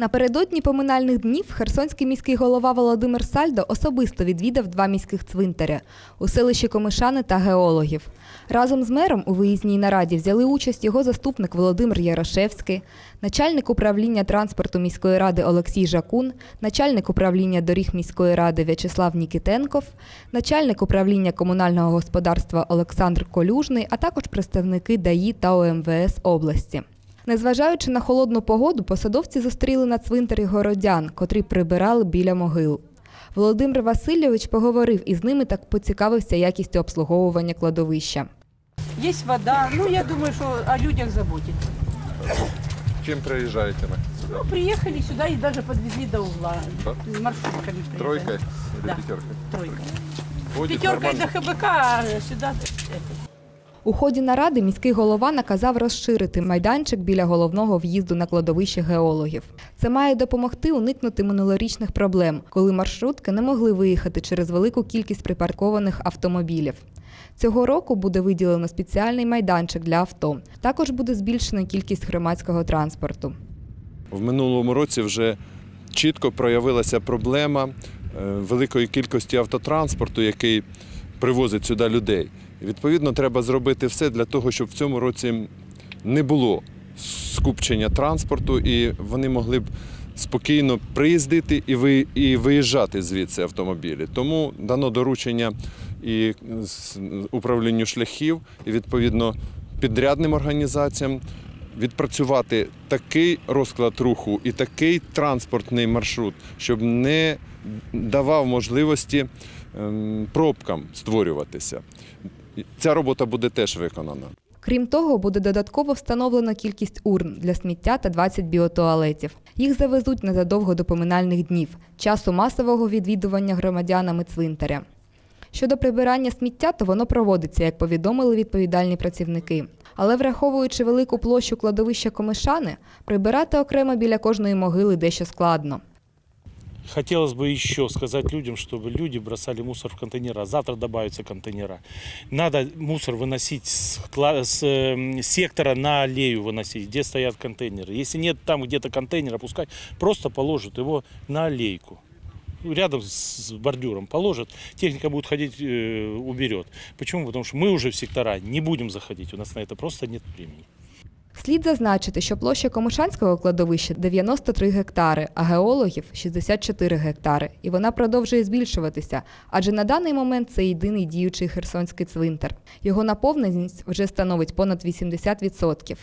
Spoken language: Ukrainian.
Напередодні поминальних днів херсонський міський голова Володимир Сальдо особисто відвідав два міських цвинтаря у селищі Комишани та геологів. Разом з мером у виїзній нараді взяли участь його заступник Володимир Ярошевський, начальник управління транспорту міської ради Олексій Жакун, начальник управління доріг міської ради В'ячеслав Нікітенков, начальник управління комунального господарства Олександр Колюжний, а також представники ДАІ та ОМВС області. Незважаючи на холодну погоду, посадовці зустріли на цвинтарі городян, котрі прибирали біля могил. Володимир Васильович поговорив із ними та поцікавився якістю обслуговування кладовища. Есть вода. Ну, я думаю, что о людях заботитесь. Чем приезжаете вы? Ну, приехали сюда и даже подвезли до угла. Да? С маршрутками или Да. пятеркой? Тройка. Пятеркой нормально? до ХБК, а сюда это. У ході наради міський голова наказав розширити майданчик біля головного в'їзду на кладовище геологів. Це має допомогти уникнути минулорічних проблем, коли маршрутки не могли виїхати через велику кількість припаркованих автомобілів. Цього року буде виділено спеціальний майданчик для авто. Також буде збільшена кількість громадського транспорту. В минулому році вже чітко проявилася проблема е, великої кількості автотранспорту, який привозить сюди людей. Відповідно, треба зробити все для того, щоб в цьому році не було скупчення транспорту, і вони могли б спокійно приїздити і ви- виїжджати звідси автомобілі. Тому дано доручення і управлінню шляхів, і відповідно підрядним організаціям відпрацювати такий розклад руху і такий транспортний маршрут, щоб не давав можливості ем, пробкам створюватися. Ця робота буде теж виконана. Крім того, буде додатково встановлено кількість урн для сміття та 20 біотуалетів. Їх завезуть незадовго до поминальних днів, часу масового відвідування громадянами цвинтаря. Щодо прибирання сміття, то воно проводиться, як повідомили відповідальні працівники. Але враховуючи велику площу кладовища Комишани, прибирати окремо біля кожної могили дещо складно. Хотелось бы еще сказать людям, чтобы люди бросали мусор в контейнера. Завтра добавятся контейнера. Надо мусор выносить с, кла- с, э, сектора на аллею выносить, где стоят контейнеры. Если нет там где-то контейнера, пускай просто положат его на аллейку. Рядом с бордюром положат, техника будет ходить, э, уберет. Почему? Потому что мы уже в сектора не будем заходить, у нас на это просто нет времени. Слід зазначити, що площа Комишанського кладовища 93 гектари, а геологів 64 гектари, і вона продовжує збільшуватися, адже на даний момент це єдиний діючий херсонський цвинтар. Його наповненість вже становить понад 80%.